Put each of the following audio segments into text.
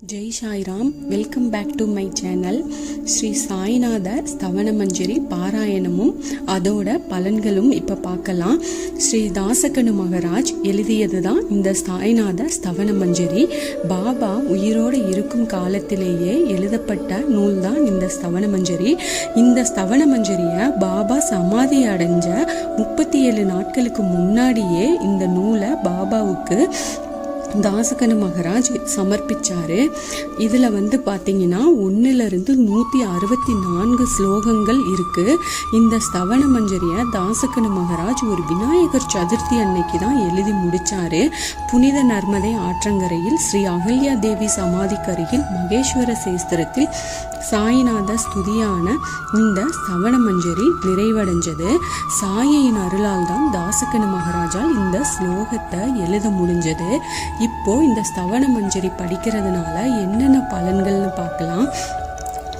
Jai Sairam welcome back to my channel. Shri Sainatha Stavana Manjari பாராயணமும் அதோட பலன்களும் இப்போ பார்க்கலாம். ஸ்ரீ தாசகனு மகராஜ் எழுதியது தான் இந்த சாய்நாத ஸ்தவன மஞ்சரி. பாபா உயிரோடு இருக்கும் காலத்திலேயே எழுதப்பட்ட நூல் தான் இந்த ஸ்தவன மஞ்சரி. இந்த ஸ்தவன மஞ்சரியை பாபா சமாதி அடைஞ்ச முப்பத்தி ஏழு நாட்களுக்கு முன்னாடியே இந்த நூலை பாபாவுக்கு தாசகன மகராஜ் சமர்ப்பிச்சாரு. இதில் வந்து பார்த்தீங்கன்னா ஒன்றிலிருந்து நூற்றி அறுபத்தி நான்கு ஸ்லோகங்கள் இருக்கு. இந்த ஸ்தவன மஞ்சரியை தாசகன மகராஜ் ஒரு விநாயகர் சதுர்த்தி அன்னைக்கு தான் எழுதி முடிச்சாரு. புனித நர்மதை ஆற்றங்கரையில் ஸ்ரீ அகல்யா தேவி சமாதிக்கு அருகில் மகேஸ்வர சேஸ்திரத்தில் சாயிநாத ஸ்துதியான இந்த சவண மஞ்சரி நிறைவடைஞ்சது. சாயியின் அருளால் தான் தாசகன மகாராஜால் இந்த ஸ்லோகத்தை எழுத முடிஞ்சது. இப்போ இந்த ஸ்தவன மஞ்சரி படிக்கிறதுனால என்னென்ன பலன்கள்னு பார்க்கலாம்.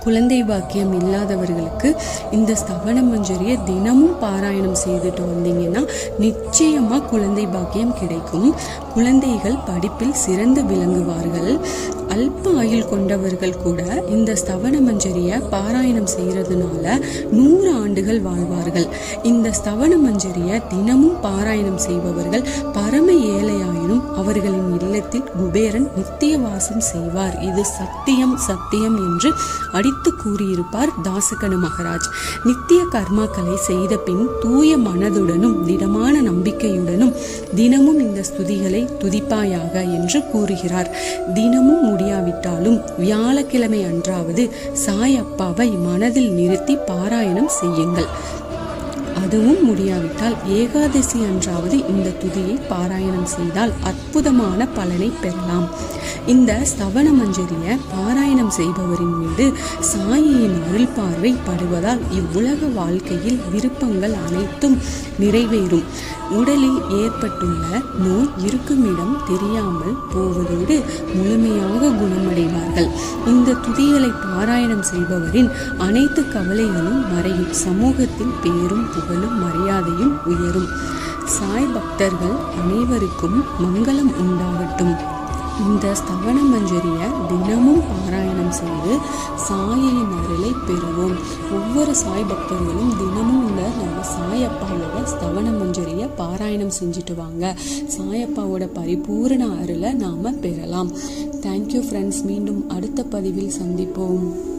குழந்தை பாக்கியம் இல்லாதவர்களுக்கு இந்த ஸ்தவன மஞ்சரியை தினமும் பாராயணம் செய்துட்டு வந்தீங்கன்னா நிச்சயமாக குழந்தை பாக்கியம் கிடைக்கும். குழந்தைகள் படிப்பில் சிறந்து விளங்குவார்கள். அல்ப ஆயுள் கொண்டவர்கள் கூட இந்த ஸ்தவன மஞ்சரியை பாராயணம் செய்கிறதுனால நூறு ஆண்டுகள் வாழ்வார்கள். இந்த ஸ்தவன மஞ்சரியை தினமும் பாராயணம் செய்பவர்கள் பரம ஏழையாயினும் அவர்களின் இல்லத்தில் குபேரன் நித்திய வாசம் செய்வார். இது சத்தியம் சத்தியம் என்று அடித்து கூறியிருப்பார் தாசகனு மகராஜ். நித்திய கர்மாக்களை செய்த பின் தூய மனதுடனும் திடமான நம்பிக்கையுடனும் தினமும் இந்த ஸ்துதிகளை துதிப்பாயாக என்று கூறுகிறார். தினமும் முடியாவிட்டாலும் வியாழக்கிழமை அன்றாவது சாய் அப்பாவை மனதில் நிறுத்தி பாராயணம் செய்யுங்கள். அதுவும் முடியாவிட்டால் ஏகாதசி அன்றாவது இந்த துதியை பாராயணம் செய்தால் அற்புதமான பலனை பெறலாம். இந்த ஸ்தவன மஞ்சரிய பாராயணம் செய்பவரின் மீது சாயியின் அருள் பார்வை படுவதால் இவ்வுலக வாழ்க்கையில் விருப்பங்கள் அனைத்தும் நிறைவேறும். உடலில் ஏற்பட்டுள்ள நோய் இருக்குமிடம் தெரியாமல் போவதோடு முழுமையாக குணமடைவார்கள். இந்த துதிகளை பாராயணம் செய்பவரின் அனைத்து கவலைகளும் மறையும். சமூகத்தில் பேரும் புகழும் மரியாதையும் உயரும். சாய் பக்தர்கள் அனைவருக்கும் மங்களம் உண்டாகட்டும். இந்த ஸ்தவன மஞ்சரியை தினமும் பாராயணம் செய்து சாயின் அருளை பெறுவோம். ஒவ்வொரு சாய் பக்தர்களும் தினமும் உள்ள நம்ம சாயப்பாவோட ஸ்தவன மஞ்சரியை பாராயணம் செஞ்சுட்டு வாங்க. சாயப்பாவோட பரிபூரண அருளை நாம் பெறலாம். தேங்க்யூ ஃப்ரெண்ட்ஸ் மீண்டும் அடுத்த பதிவில் சந்திப்போம்.